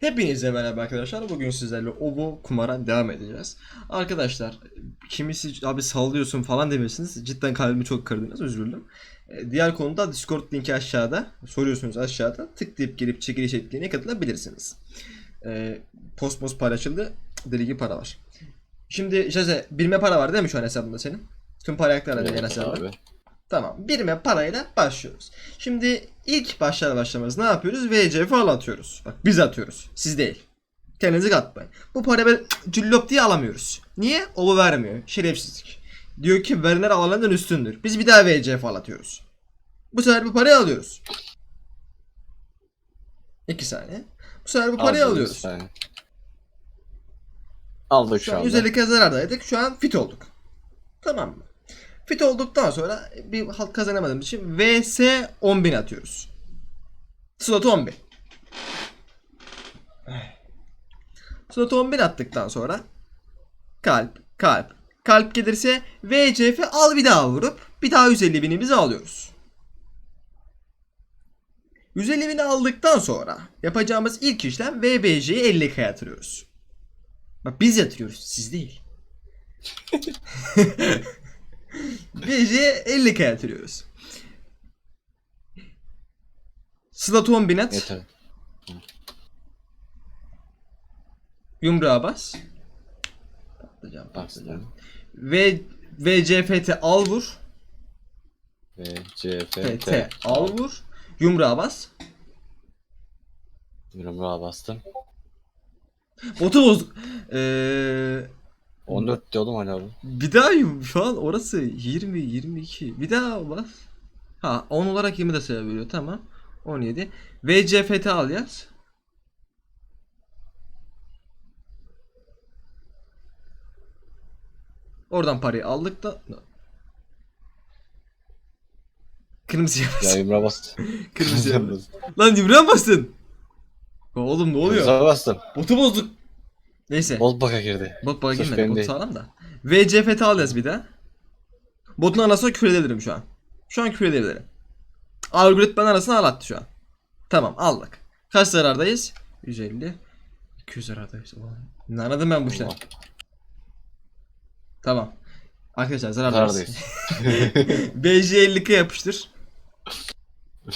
Hepinize merhaba arkadaşlar. Bugün sizlerle Ovo kumara devam edeceğiz. Arkadaşlar kimisi abi sallıyorsun falan demişsiniz. Cidden kalbimi çok kırdınız. Üzüldüm. Ee, Diğer konuda Discord linki aşağıda. Soruyorsunuz aşağıda. Tıklayıp gelip çekiliş etkinliğine katılabilirsiniz. Ee, post post paylaşıldı. Deli gibi para var. Şimdi Jose birime para var değil mi şu an hesabında senin? Tüm para ayaklarla Evet hesabında. abi. Tamam. Birime parayla başlıyoruz. Şimdi ilk başlar başlamaz ne yapıyoruz? VC falan atıyoruz. Bak biz atıyoruz. Siz değil. Kendinizi katmayın. Bu parayı böyle cüllop diye alamıyoruz. Niye? O vermiyor. Şerefsizlik. Diyor ki verilen alanlardan üstündür. Biz bir daha VC falan atıyoruz. Bu sefer bu parayı alıyoruz. İki saniye. Bu sefer bu parayı Aldım alıyoruz. saniye. Aldık Şu şu an. 150 zarardaydık. Şu an fit olduk. Tamam mı? Fit olduktan sonra bir halt kazanamadığımız için VS 10.000 atıyoruz. Slot 10.000. Slot 10.000 attıktan sonra kalp, kalp, kalp gelirse VCF al bir daha vurup bir daha 150 binimizi alıyoruz. 150 bini aldıktan sonra yapacağımız ilk işlem VBC'yi 50 yatırıyoruz. Bak biz yatırıyoruz siz değil. VC'ye 50 yatırıyoruz. Slot 10 bin at. Yeter. Yumruğa bas. Patlıcan patlıcan. Bastım. V VCFT al vur. Ve CF. FT al vur. Yumruğa bas. Yumruğa bastım. Botu bozduk. Ee, 14 diyordum hala abi. bir daha yum- şu an orası 20 22. Bir daha bas. Ha 10 olarak 20 de sayı veriyor tamam. 17. VCFT al yaz. Oradan parayı aldık da Kırmızıya bas. Ya yumruğa bastım. Kırmızıya bas. Lan yumruğa basın. Oğlum ne oluyor? Yumruğa bastım. Botu bozduk. Neyse. Bot baka girdi. Bot bana Sırf girmedi. benim Bot değil. sağlam da. VCFT al yaz bir daha. Botun anasına küfür edebilirim şu an. Şu an küfür edebilirim. Algoritmanın arasına al attı şu an. Tamam aldık. Kaç zarardayız? 150. 200 zarardayız. Ulan, Ne anladım ben bu işten? Tamam. Arkadaşlar zarardayız. Neredeyiz? BC 50k yapıştır.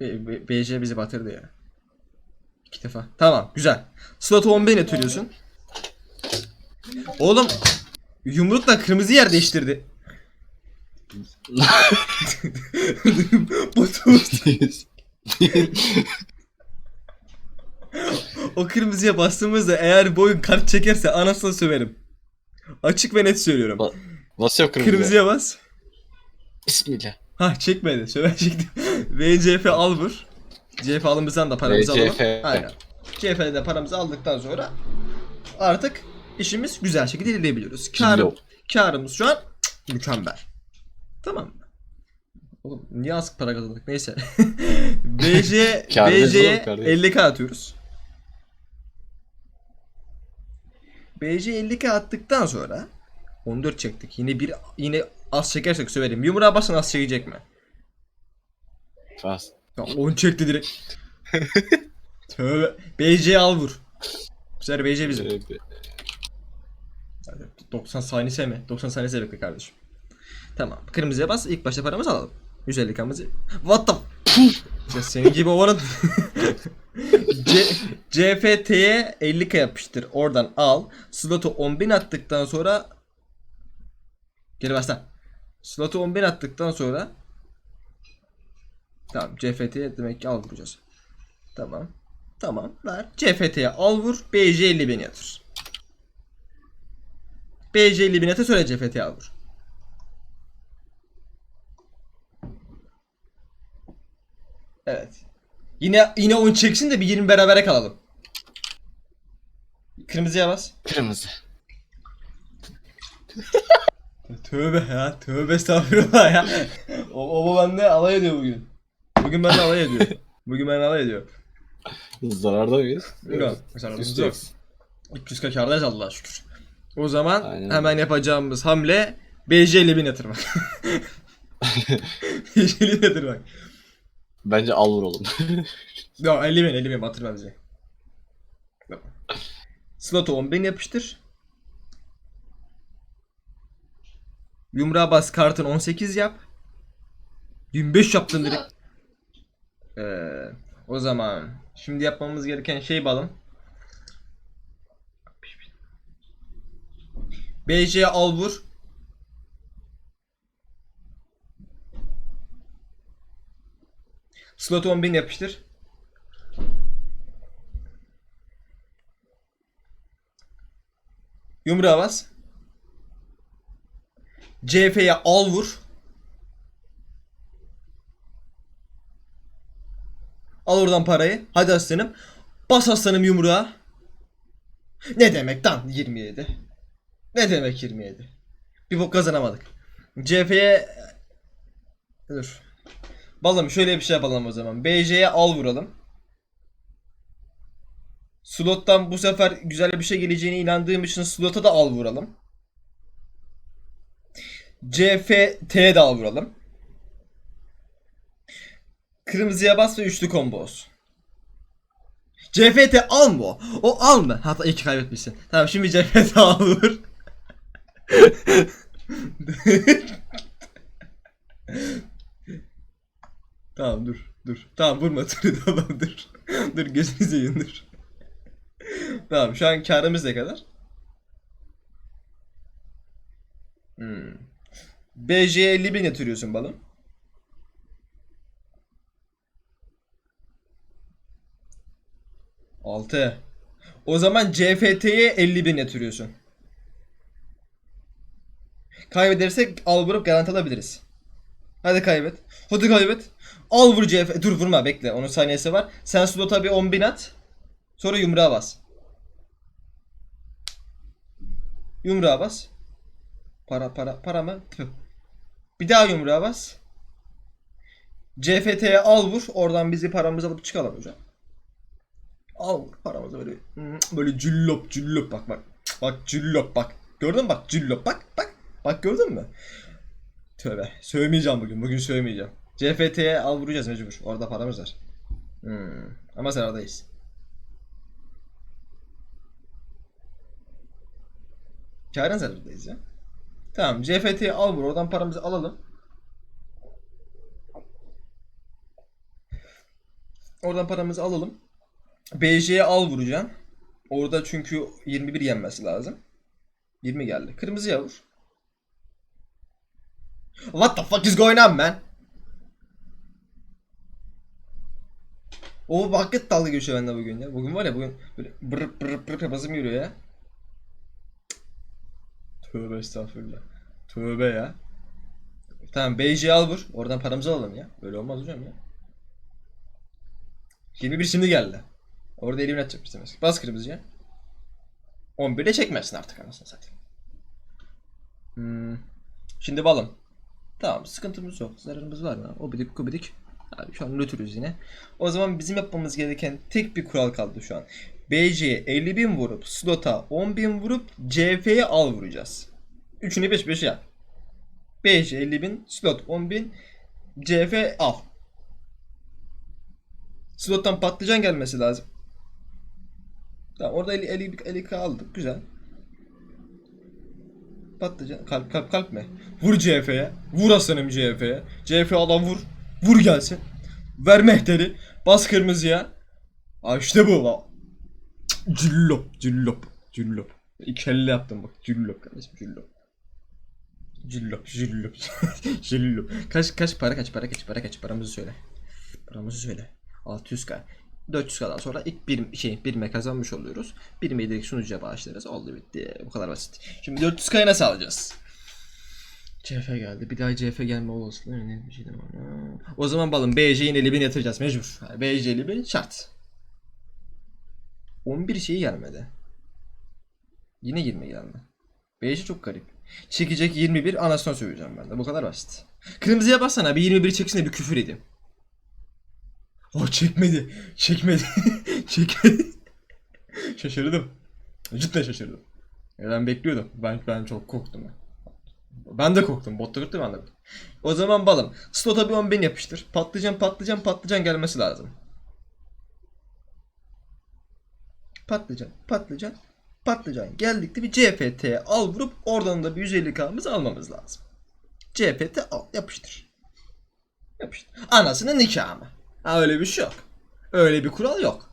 B- B- BC bizi batırdı ya. İki defa. Tamam güzel. Slot'u 10 beni atıyorsun. Oğlum yumrukla kırmızı yer değiştirdi. Botu o kırmızıya bastığımızda eğer bu oyun kart çekerse anasını söverim. Açık ve net söylüyorum. Ba- Nasıl yok kırmızı? Kırmızıya bas. Bismillah. Ha çekmedi. Söver çektim. VCF al vur. CF alımızdan da paramızı alalım. Aynen. CF'de de paramızı aldıktan sonra artık işimiz güzel şekilde ilerleyebiliyoruz. Kar, Cillo. karımız şu an mükemmel. Tamam mı? Oğlum niye az para kazandık neyse. BC, BC'ye oğlum, kârdayız. 50k atıyoruz. BC 50k attıktan sonra 14 çektik. Yine bir yine az çekersek söverim. Yumruğa basın az çekecek mi? Bas. 10 çekti direkt. Tövbe. BC al vur. Bu sefer BC bizim. Ee, Hadi, 90 saniyese mi? 90 saniyese bekle kardeşim. Tamam. Kırmızıya bas. İlk başta paramızı alalım. 150 kamızı. What the ya senin gibi oranın C CFT'ye 50k yapıştır. Oradan al. Slot'u 10.000 attıktan sonra Geri başla. Slot'u 10.000 attıktan sonra Tamam CFT'ye demek ki al vuracağız. Tamam. Tamam ver. CFT'ye al vur. BC 50 bin yatır. BC 50 bin yatır söyle CFT'ye al vur. Evet. Yine yine 10 çeksin de bir 20 berabere kalalım. Kırmızıya bas. Kırmızı. Tövbe ya. Tövbe estağfurullah ya. o, o bende alay ediyor bugün. Bugün bende alay ediyor. Bugün bende alay ediyor. Zararda mıyız? Yok. Üstü yok. 300 kardayız Allah'a şükür. O zaman Aynen. hemen yapacağımız hamle ile bin yatırmak. Bin yatırmak. Bence al vuralım. Ya 50 bin 50 bin batırma bizi. Slot'a 10 bin yapıştır. Yumruğa bas kartın 18 yap. 25 yaptın direkt. Ee, o zaman şimdi yapmamız gereken şey balım. BC al vur. Slot 10 bin yapıştır. Yumruğa bas. CF'ye al vur. Al oradan parayı. Hadi aslanım. Bas aslanım yumruğa. Ne demek lan 27? Ne demek 27? Bir bok kazanamadık. CF'ye Dur. Balım şöyle bir şey yapalım o zaman. BC'ye al vuralım. Slot'tan bu sefer güzel bir şey geleceğine inandığım için slot'a da al vuralım. CFT'ye de al vuralım. Kırmızıya bas ve üçlü combo olsun. CFT al mı o? O al mı? Hatta iki kaybetmişsin. Tamam şimdi CFT al vur. tamam dur dur. Tamam vurma dur tamam dur. dur gözünü seveyim dur. tamam şu an karımız ne kadar? Hmm. BJ'ye 50 bin yatırıyorsun balım. Altı. O zaman CFT'ye 50 bin yatırıyorsun. Kaybedersek al vurup garanti alabiliriz. Hadi kaybet. Hadi kaybet. Al vur CF. Dur vurma bekle. Onun saniyesi var. Sen slota bir 10 bin at. Sonra yumruğa bas. Yumruğa bas. Para para para mı? Tüh. Bir daha yumruğa bas. CFT'ye al vur. Oradan bizi paramızı alıp çıkalım hocam. Al paramızı böyle. Böyle cüllop cüllop bak bak. Bak cüllop bak. Gördün mü bak cüllop bak bak. Bak gördün mü? Tövbe. Sövmeyeceğim bugün. Bugün sövmeyeceğim. CFT'ye al vuracağız mecbur. Orada paramız var. Hmm. Ama zarardayız. Kârın zarardayız ya. Tamam CFT'yi al vur. Oradan paramızı alalım. Oradan paramızı alalım. BJ'ye al vuracağım. Orada çünkü 21 yenmesi lazım. 20 geldi. Kırmızıya vur. What the fuck is going on man? O vakit dalga geçiyor bende bugün ya. Bugün var ya bugün böyle brr brr brr yapasım yürüyor ya. Tövbe estağfurullah. Tövbe ya. Tamam BJ al vur. Oradan paramızı alalım ya. Böyle olmaz hocam ya. 21 şimdi geldi. Orada elimin atacak istemez. Bas kırmızıya. 11'de çekmezsin artık anasını satayım. Hmm. Şimdi balım. Tamam sıkıntımız yok. Zararımız var mı? O bidik kubidik. Abi şu an nötrüz yine. O zaman bizim yapmamız gereken tek bir kural kaldı şu an. BC'ye 50 bin vurup slota 10 bin vurup CF'ye al vuracağız. Üçünü 5 5 yap. BC 50 bin, slot 10 bin, CF al. Slottan patlıcan gelmesi lazım. Tamam orada 50 50 50 aldık. Güzel. Patlıcan kalp kalp kalp mi? Vur CF'ye. Vur aslanım CF'ye. CF adam vur. Vur gelsin. Ver mehteri. Bas kırmızıya. Aa işte bu. la. Cüllop. Cüllop. Cüllop. İki elle yaptım bak. Cüllop kardeşim. Cüllop. Cüllop. Cüllop. Cüllop. Kaç kaç para kaç para kaç para kaç paramızı söyle. Paramızı söyle. 600k. 400k'dan sonra ilk bir şey birime kazanmış oluyoruz. Birime direkt sunucuya bağışlarız. Oldu bitti. Bu kadar basit. Şimdi 400k'yı nasıl alacağız? CF geldi. Bir daha CF gelme olasılığı önemli bir şey de var. O zaman balım BC'nin 50 bin yatıracağız mecbur. Yani BC 50 bin şart. 11 şey gelmedi. Yine 20 geldi. BC çok garip. Çekecek 21 anasını söyleyeceğim ben de. Bu kadar basit. Kırmızıya bassana bir 21 çeksin de bir küfür edeyim. O çekmedi. Çekmedi. çekmedi. şaşırdım. Cidden şaşırdım. Ya ben bekliyordum. Ben ben çok korktum. Ben. De korktum. Botta gitti ben de. O zaman balım. Slota bir 10 bin yapıştır. Patlıcan patlıcan patlıcan gelmesi lazım. Patlıcan patlıcan patlıcan. Geldik de bir CFT al vurup oradan da bir 150 k'mızı almamız lazım. CFT al yapıştır. Yapıştır. Anasının nikahı mı? Ha öyle bir şey yok. Öyle bir kural yok.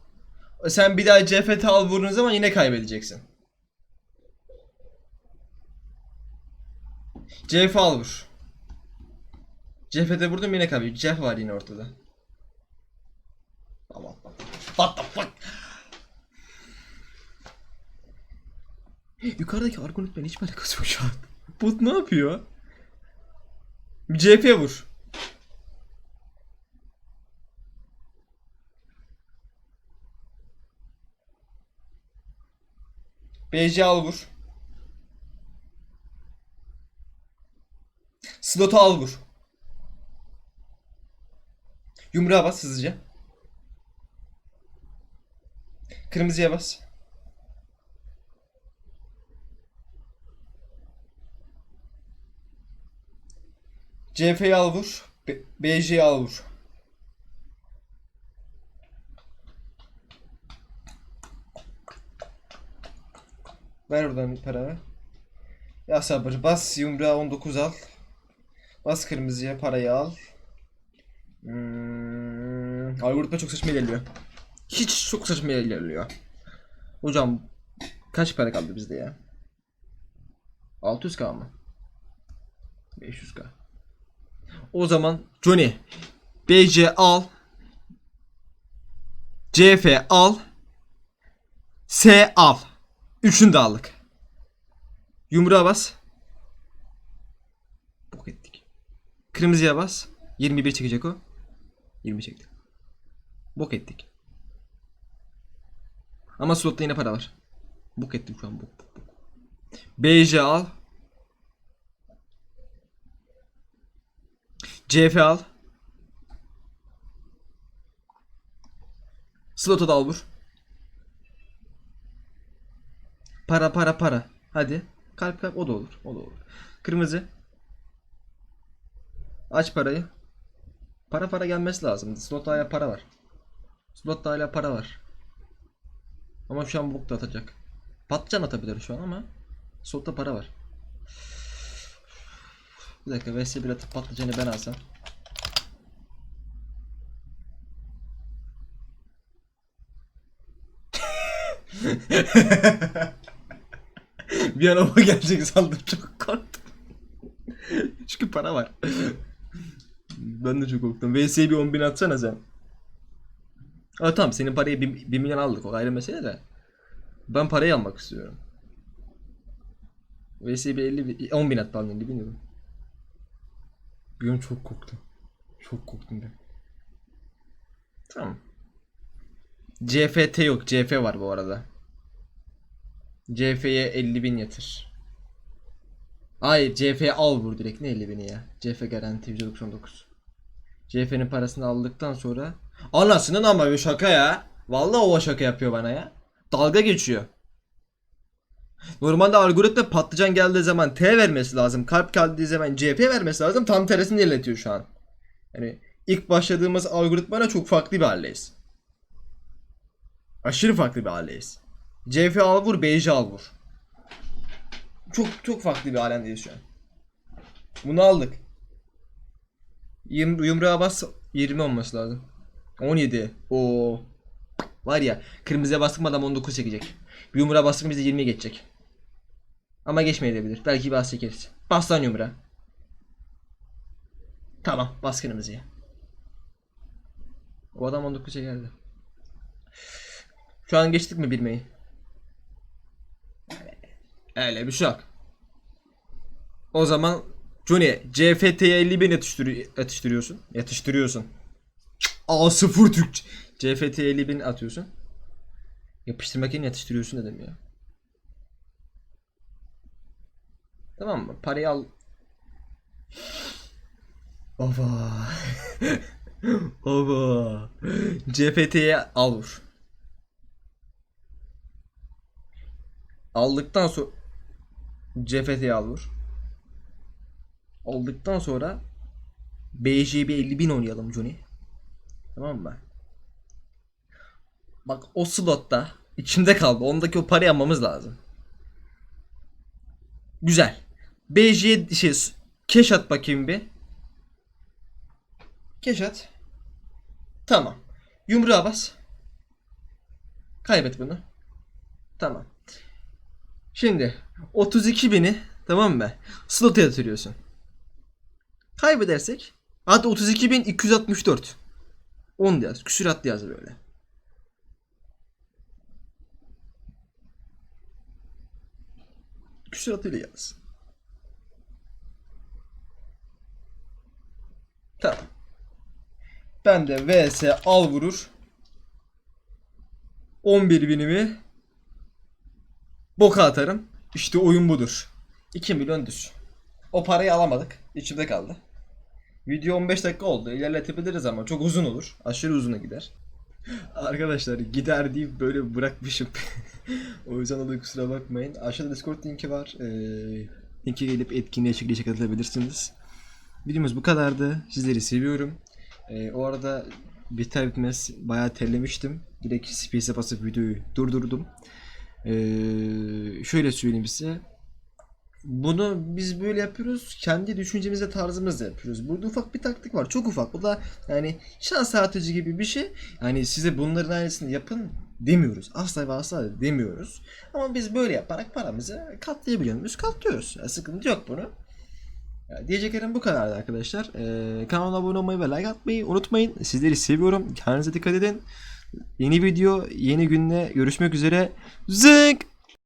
Sen bir daha CFT al vurduğun zaman yine kaybedeceksin. CF al vur. CF'de vurdum yine kaybediyor. CF var yine ortada. Tamam. What the fuck? Yukarıdaki Argonaut'la hiç alakası yok şu an. Bot ne yapıyor? CF vur. BC al vur. Slot'u al. Yumruğa bas hızlıca. Kırmızıya bas. CF'yi al vur. B- BJ'yi al vur. Ver oradan bir para. Ya sabır bas yumruğa 19 al. Bas kırmızıya parayı al. Hmm, algoritma çok saçma ilerliyor. Hiç çok saçma ilerliyor. Hocam kaç para kaldı bizde ya? 600k mı? 500k. O zaman Johnny BC al. CF al. S al. Üçünü de aldık. Yumruğa bas. Bok ettik. Kırmızıya bas. 21 çekecek o. 20 çekti. Bok ettik. Ama slotta yine para var. Bok ettim şu an bok bok bok. BJ al. CF al. Slot'a da al vur. Para para para. Hadi. Kalp kalp o da olur. O da olur. Kırmızı. Aç parayı. Para para gelmesi lazım. Slotta hala para var. Slotta hala para var. Ama şu an bok da atacak. Patlıcan atabilir şu an ama slotta para var. Bir dakika vs1 atıp patlıcanı ben alsam. bir an o gelecek sandım çok korktum. Çünkü para var. ben de çok korktum. VS'ye bir 10 bin atsana sen. Aa tamam senin parayı 1, 1 milyon aldık o ayrı mesele de. Ben parayı almak istiyorum. VS'ye bir 50 bin- 10 bin at pardon 50 bin dedim. Bir an çok korktum. Çok korktum ben. Tamam. CFT yok. CF var bu arada. CF'ye 50 bin yatır. Hayır CF al vur direkt ne 50 bini ya. CF garanti %99. CF'nin parasını aldıktan sonra Anasının ama bir şaka ya. Vallahi o şaka yapıyor bana ya. Dalga geçiyor. Normalde algoritma patlıcan geldiği zaman T vermesi lazım. Kalp geldiği zaman CF vermesi lazım. Tam tersini iletiyor şu an. Yani ilk başladığımız algoritmayla çok farklı bir haldeyiz. Aşırı farklı bir haldeyiz. CF al vur, BJ al. Çok çok farklı bir alemdeyiz şu an. Bunu aldık. Yum, yumruğa bas 20 olması lazım. 17. Oo. Var ya kırmızıya bastık mı adam 19 çekecek. Bir yumruğa bastık mı bizi 20'ye geçecek. Ama geçmeyebilir. Belki bas çekeriz. Bas lan yumruğa. Tamam bas kırmızıya. O adam 19 çekerdi. Şu an geçtik mi bilmeyi? Öyle bir şey yok. O zaman Johnny CFT'ye 50 bin yatıştırıyor, yatıştırıyorsun. Yatıştırıyorsun. A0 Türkçe. CFT'ye 50 bin atıyorsun. Yapıştırmak yerine yatıştırıyorsun dedim ya. Tamam mı? Parayı al. Baba. Baba. CFT'ye al vur. Aldıktan sonra CFT'ye al vur. aldıktan sonra BJB 50.000 oynayalım Johnny. Tamam mı? Bak o slotta içimde kaldı. Ondaki o parayı almamız lazım. Güzel. BJ şey keş at bakayım bir. Keş at. Tamam. Yumruğa bas. Kaybet bunu. Tamam. Şimdi 32 bini tamam mı? Slot'a yatırıyorsun. Kaybedersek hadi 32.264 10 yaz. Küsurat yaz böyle. Küsuratıyla yaz. Tamam. Ben de vs al vurur. 11 binimi boka atarım. İşte oyun budur. 2 milyon düz. O parayı alamadık. İçimde kaldı. Video 15 dakika oldu. İlerletebiliriz ama çok uzun olur. Aşırı uzuna gider. Arkadaşlar gider deyip böyle bırakmışım. o yüzden dolayı kusura bakmayın. Aşağıda Discord linki var. Ee, linke gelip etkinliğe şekilde katılabilirsiniz. Videomuz bu kadardı. Sizleri seviyorum. Ee, o arada biter bitmez bayağı terlemiştim. Direkt space'e basıp videoyu durdurdum. Ee, şöyle söyleyeyim size. Bunu biz böyle yapıyoruz. Kendi düşüncemizle tarzımızla yapıyoruz. Burada ufak bir taktik var. Çok ufak. Bu da yani şans artıcı gibi bir şey. Yani size bunların aynısını yapın demiyoruz. Asla ve asla demiyoruz. Ama biz böyle yaparak paramızı katlayabiliyor muyuz? Katlıyoruz. Yani sıkıntı yok bunu. Ya diyeceklerim bu kadardı arkadaşlar. Ee, kanala abone olmayı ve like atmayı unutmayın. Sizleri seviyorum. Kendinize dikkat edin. Yeni video, yeni günle görüşmek üzere. Zık!